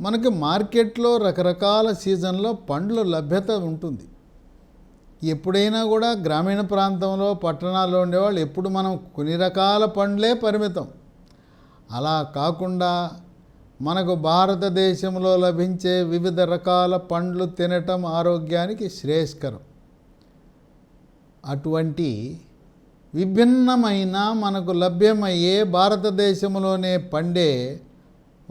మనకి మార్కెట్లో రకరకాల సీజన్లో పండ్ల లభ్యత ఉంటుంది. ఎప్పుడైనా కూడా గ్రామీణ ప్రాంతంలో పట్టణాల్లో ఉండేవాళ్ళు ఎప్పుడు మనం కొన్ని రకాల పండ్లే పరిమితం. అలా కాకుండా మనకు భారతదేశంలో లభించే వివిధ రకాల పండ్లు తినటం ఆరోగ్యానికి శ్రేయస్కరం. అటువంటి విభిన్నమైన మనకు లభ్యమయ్యే భారతదేశంలోనే పండే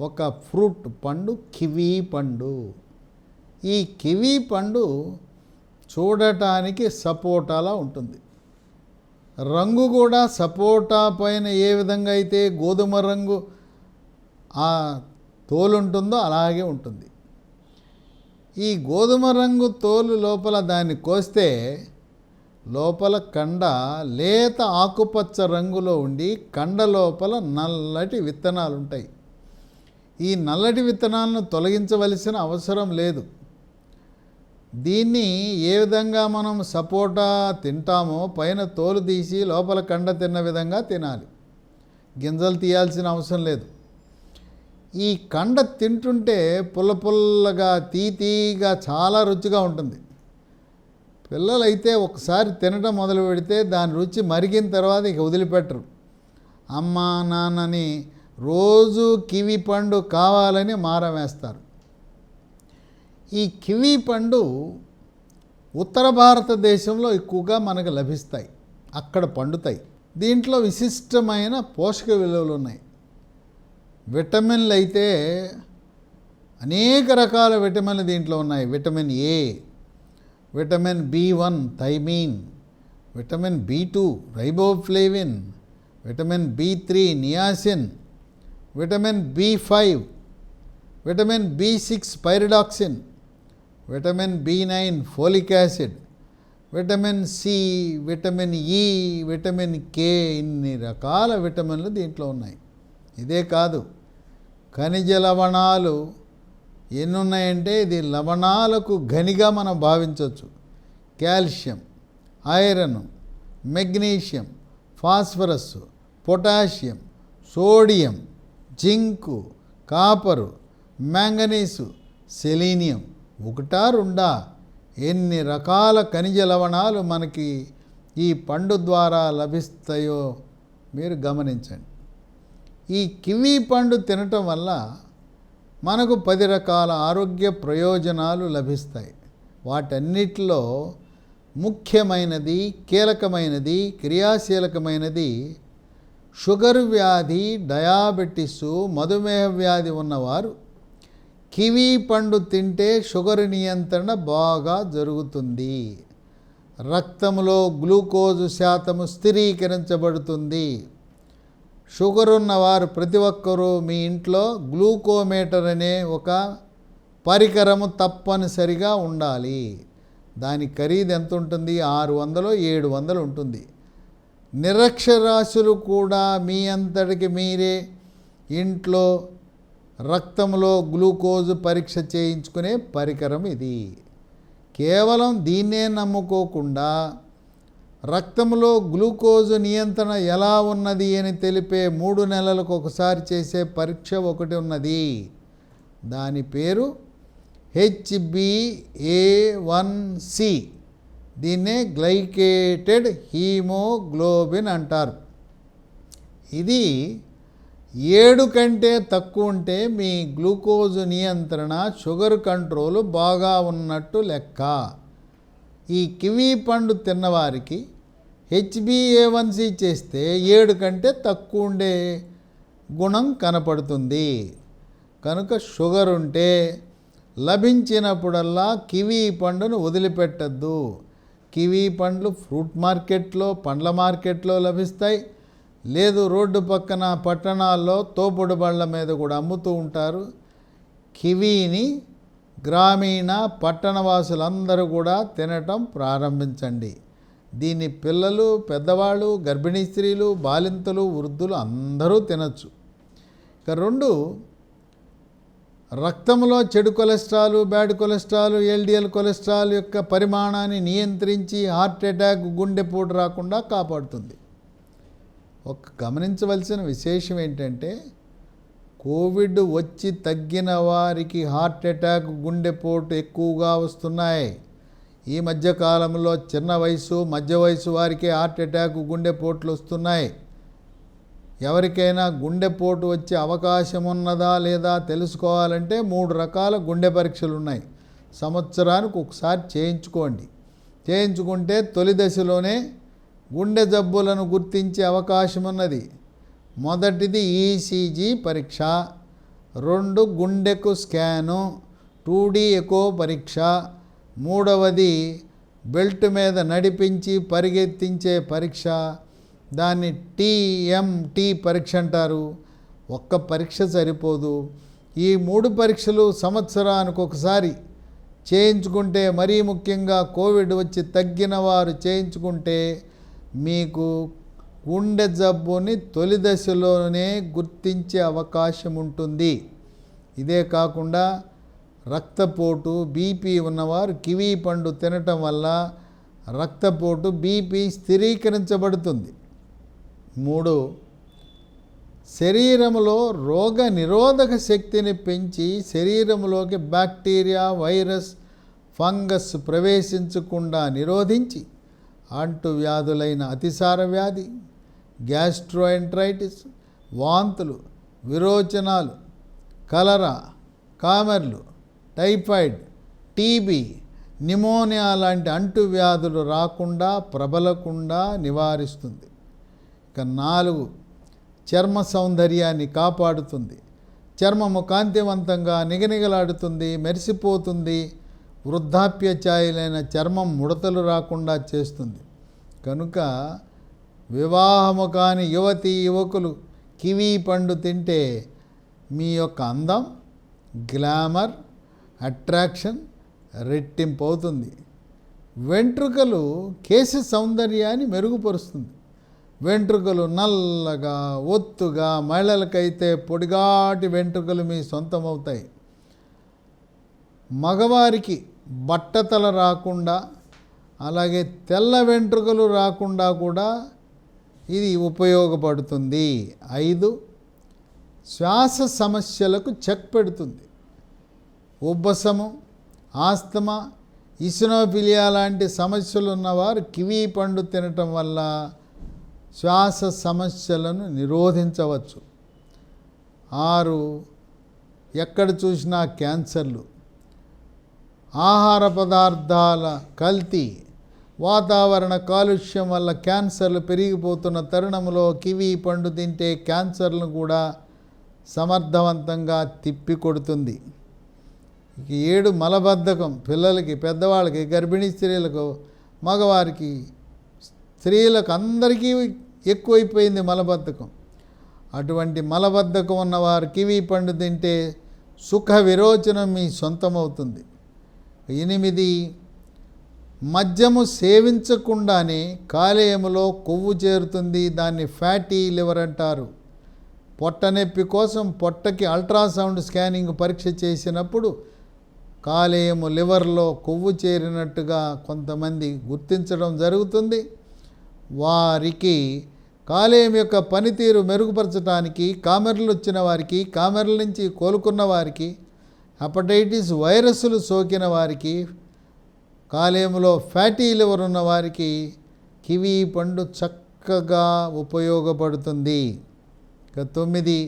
ఒక ఫ్రూట్ పండు కివీ పండు. ఈ కివీ పండు చూడటానికి సపోటాలా ఉంటుంది. రంగు కూడా సపోటా పైన ఏ విధంగా అయితే గోధుమ రంగు ఆ తోలు ఉంటుందో అలాగే ఉంటుంది. ఈ గోధుమ రంగు తోలు లోపల దాన్ని కోస్తే లోపల కండ లేత ఆకుపచ్చ రంగులో ఉండి కండ లోపల నల్లటి విత్తనాలు ఉంటాయి ఈ నల్లటి విత్తనాలను తొలగించవలసిన అవసరం లేదు. దీన్ని ఏ విధంగా మనం సపోటా తింటామో పైన తోలు తీసి లోపల కండ తిన్న విధంగా తినాలి. గింజలు తీయాల్సిన అవసరం లేదు. ఈ కండ తింటుంటే పుల్ల పుల్లగా తీతీగా చాలా రుచిగా ఉంటుంది. పిల్లలైతే ఒకసారి తినడం మొదలు పెడితే దాని రుచి మరిగిన తర్వాత ఇక వదిలిపెట్టరు. అమ్మ నాన్నని రోజు కివి పండు కావాలని మారవేస్తారు. ఈ కివి పండు ఉత్తర భారతదేశంలో ఎక్కువగా మనకు లభిస్తాయి. అక్కడ పండుతాయి. దీంట్లో విశిష్టమైన పోషక విలువలు ఉన్నాయి. విటమిన్లు అయితే అనేక రకాల విటమిన్లు దీంట్లో ఉన్నాయి. Vitamin A vitamin B one thiamine vitamin B two riboflavin vitamin B three niacin vitamin B five vitamin B six pyridoxine vitamin B nine folic acid vitamin C vitamin E vitamin K ఇన్ని రకాల విటమిన్లు దీంట్లో ఉన్నాయి. ఇదే కాదు ఖనిజ లవణాలు ఎన్ని ఉన్నాయంటే ఇది లవణాలకు ఘనిగా మనం భావించవచ్చు. Calcium iron magnesium phosphorus potassium sodium zinc copper manganese selenium ఒకటా రెండా? ఎన్ని రకాల ఖనిజ లవణాలు మనకి ఈ పండు ద్వారా లభిస్తాయో మీరు గమనించండి. ఈ కివీ పండు తినటం వల్ల మనకు పది రకాల ఆరోగ్య ప్రయోజనాలు లభిస్తాయి. వాటన్నిటిలో ముఖ్యమైనది కీలకమైనది క్రియాశీలకమైనది షుగర్ వ్యాధి డయాబెటిస్ మధుమేహ వ్యాధి ఉన్నవారు కివీ పండు తింటే షుగర్ నియంత్రణ బాగా జరుగుతుంది. రక్తంలో గ్లూకోజు శాతము స్థిరీకరించబడుతుంది. షుగర్ ఉన్నవారు ప్రతి ఒక్కరూ మీ ఇంట్లో గ్లూకోమీటర్ అనే ఒక పరికరము తప్పనిసరిగా ఉండాలి. దాని ఖరీదు ఎంత ఉంటుంది ఆరు వందలు ఏడు వందలు ఉంటుంది. నిరక్షరాస్యులు కూడా మీ అంతటికి మీరే. ఇంట్లో రక్తంలో గ్లూకోజ్ పరీక్ష చేయించుకునే పరికరం ఇది. కేవలం దీన్నే నమ్ముకోకుండా రక్తంలో గ్లూకోజ్ నియంత్రణ ఎలా ఉన్నది అని తెలిపే మూడు నెలలకు ఒకసారి చేసే పరీక్ష ఒకటి ఉన్నది. దాని పేరు H B A one C. దీన్నే గ్లైకేటెడ్ హీమోగ్లోబిన్ అంటారు. ఇది ఏడు కంటే తక్కువ ఉంటే మీ గ్లూకోజ్ నియంత్రణ షుగర్ కంట్రోల్ బాగా ఉన్నట్టు లెక్క. ఈ కివీ పండు తిన్నవారికి హెచ్బిఏవన్సి చేస్తే ఏడు కంటే తక్కువ ఉండే గుణం కనపడుతుంది. కనుక షుగర్ ఉంటే లభించినప్పుడల్లా కివీ పండును వదిలిపెట్టద్దు. కివీ పండ్లు ఫ్రూట్ మార్కెట్లో పండ్ల మార్కెట్లో లభిస్తాయి. లేదు రోడ్డు పక్కన పట్టణాల్లో తోపుడు బళ్ళ మీద కూడా అమ్ముతూ ఉంటారు. కివీని గ్రామీణ పట్టణవాసులందరూ కూడా తినటం ప్రారంభించండి. దీన్ని పిల్లలు పెద్దవాళ్ళు గర్భిణీ స్త్రీలు బాలింతలు వృద్ధులు అందరూ తినచ్చు. ఇక రెండు రక్తంలో చెడు cholesterol bad cholesterol LDL cholesterol యొక్క పరిమాణాన్ని నియంత్రించి హార్ట్ అటాక్ గుండెపోటు రాకుండా కాపాడుతుంది. ఒక గమనించవలసిన విశేషం ఏంటంటే కోవిడ్ వచ్చి తగ్గిన వారికి హార్ట్ అటాక్ గుండెపోటు ఎక్కువగా వస్తున్నాయి. ఈ మధ్య కాలంలో చిన్న వయసు మధ్య వయసు వారికి హార్ట్ అటాక్ గుండెపోట్లు వస్తున్నాయి. ఎవరికైనా గుండెపోటు వచ్చే అవకాశం ఉన్నదా లేదా తెలుసుకోవాలంటే మూడు రకాల గుండె పరీక్షలు ఉన్నాయి సంవత్సరానికి ఒకసారి చేయించుకోండి. చేయించుకుంటే తొలి దశలోనే గుండె జబ్బులను గుర్తించే అవకాశం ఉన్నది మొదటిది ఈసీజీ పరీక్ష రెండు గుండెకు స్కాను టూ డి ఎకో పరీక్ష మూడవది బెల్ట్ మీద నడిపించి పరిగెత్తించే పరీక్ష దాన్ని టీఎంటీ పరీక్ష అంటారు. ఒక్క పరీక్ష సరిపోదు. ఈ మూడు పరీక్షలు సంవత్సరానికి ఒకసారి. చేయించుకుంటే మరీ ముఖ్యంగా కోవిడ్ వచ్చి తగ్గిన వారు చేయించుకుంటే మీకు గుండె జబ్బుని తొలి దశలోనే గుర్తించే అవకాశం ఉంటుంది. ఇదే కాకుండా రక్తపోటు బీపీ ఉన్నవారు కివీ పండు తినటం వల్ల రక్తపోటు బీపీ స్థిరీకరించబడుతుంది. మూడు శరీరంలో రోగ నిరోధక శక్తిని పెంచి శరీరంలోకి బ్యాక్టీరియా వైరస్ ఫంగస్ ప్రవేశించకుండా నిరోధించి అంటువ్యాధులైన అతిసార వ్యాధి గ్యాస్ట్రోఎంట్రైటిస్ వాంతులు విరోచనాలు కలరా కామెర్లు టైఫాయిడ్ టీబీ నిమోనియా లాంటి అంటువ్యాధులు రాకుండా ప్రబలకుండా నివారిస్తుంది. ఇక నాలుగు చర్మ సౌందర్యాన్ని కాపాడుతుంది. చర్మము కాంతివంతంగా నిగనిగలాడుతుంది మెరిసిపోతుంది. వృద్ధాప్య ఛాయలైన చర్మం ముడతలు రాకుండా చేస్తుంది. కనుక వివాహము కాని యువతి యువకులు కివీ పండు తింటే మీ యొక్క అందం గ్లామర్ అట్రాక్షన్ రెట్టింపు అవుతుంది వెంట్రుకలు కేశ సౌందర్యాన్ని మెరుగుపరుస్తుంది. వెంట్రుకలు నల్లగా ఒత్తుగా మహిళలకైతే పొడిగాటి వెంట్రుకలు మీ సొంతమవుతాయి. మగవారికి బట్టతల రాకుండా అలాగే తెల్ల వెంట్రుకలు రాకుండా కూడా ఇది ఉపయోగపడుతుంది. ఐదు శ్వాస సమస్యలకు చెక్ పెడుతుంది. ఉబ్బసము ఆస్తమా ఇసినోఫిలియా లాంటి సమస్యలు ఉన్నవారు కివీ పండు తినటం వల్ల శ్వాస సమస్యలను నిరోధించవచ్చు. ఆరు ఎక్కడ చూసినా క్యాన్సర్లు. ఆహార పదార్థాల కల్తీ వాతావరణ కాలుష్యం వల్ల క్యాన్సర్లు పెరిగిపోతున్న తరుణంలో కివీ పండు తింటే క్యాన్సర్లను కూడా సమర్థవంతంగా తిప్పికొడుతుంది. ఇక ఏడు మలబద్ధకం. పిల్లలకి పెద్దవాళ్ళకి గర్భిణీ స్త్రీలకు మగవారికి స్త్రీలకు అందరికీ ఎక్కువైపోయింది మలబద్ధకం. అటువంటి మలబద్ధకం ఉన్నవారు కివీ పండు తింటే సుఖ విరోచనం మీ సొంతమవుతుంది. ఎనిమిది మద్యము సేవించకుండానే కాలేయములో కొవ్వు చేరుతుంది దాన్ని ఫ్యాటీ లివర్ అంటారు. పొట్ట నొప్పి కోసం పొట్టకి అల్ట్రాసౌండ్ స్కానింగ్ పరీక్ష చేసినప్పుడు కాలేయము లివర్లో కొవ్వు చేరినట్టుగా కొంతమంది గుర్తించడం జరుగుతుంది. వారికి కాలేయం యొక్క పనితీరు మెరుగుపరచడానికి కామెర్లు వచ్చిన వారికి కామెర్ల నుంచి కోలుకున్న వారికి హెపటైటిస్ వైరస్లు సోకిన వారికి కాలేయంలో ఫ్యాటీ లివర్ ఉన్న వారికి కివీ పండు చక్కగా ఉపయోగపడుతుంది. ఇక తొమ్మిది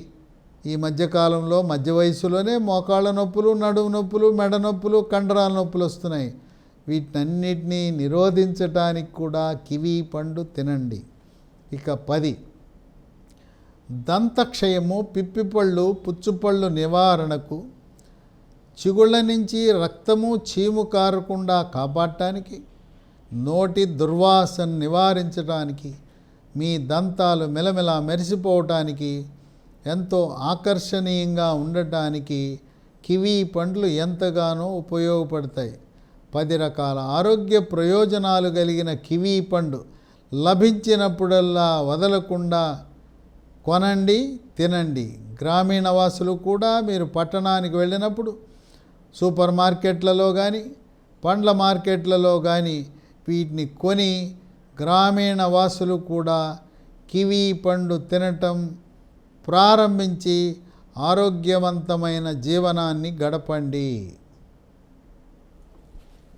ఈ మధ్యకాలంలో మధ్య వయసులోనే మోకాళ్ళ నొప్పులు నడుము నొప్పులు మెడ నొప్పులు కండరాల నొప్పులు వస్తున్నాయి. వీటన్నిటినీ నిరోధించటానికి కూడా కివీ పండు తినండి. ఇక పది. దంతక్షయము పిప్పిపళ్ళు పుచ్చుపళ్ళు నివారణకు చిగుళ్ళ నుంచి రక్తము చీము కారకుండా కాపాడటానికి నోటి దుర్వాసన నివారించడానికి మీ దంతాలు మెలమెల మెరిసిపోవటానికి ఎంతో ఆకర్షణీయంగా ఉండటానికి కివీ పండ్లు ఎంతగానో ఉపయోగపడతాయి. పది రకాల ఆరోగ్య ప్రయోజనాలు కలిగిన కివీ పండు లభించినప్పుడల్లా వదలకుండా కొనండి తినండి. గ్రామీణ వాసులు కూడా మీరు పట్టణానికి వెళ్ళినప్పుడు సూపర్ మార్కెట్లలో కానీ పండ్ల మార్కెట్లలో కానీ వీటిని కొని గ్రామీణ వాసులు కూడా కివీ పండు తినటం ప్రారంభించి ఆరోగ్యవంతమైన జీవనాన్ని గడపండి.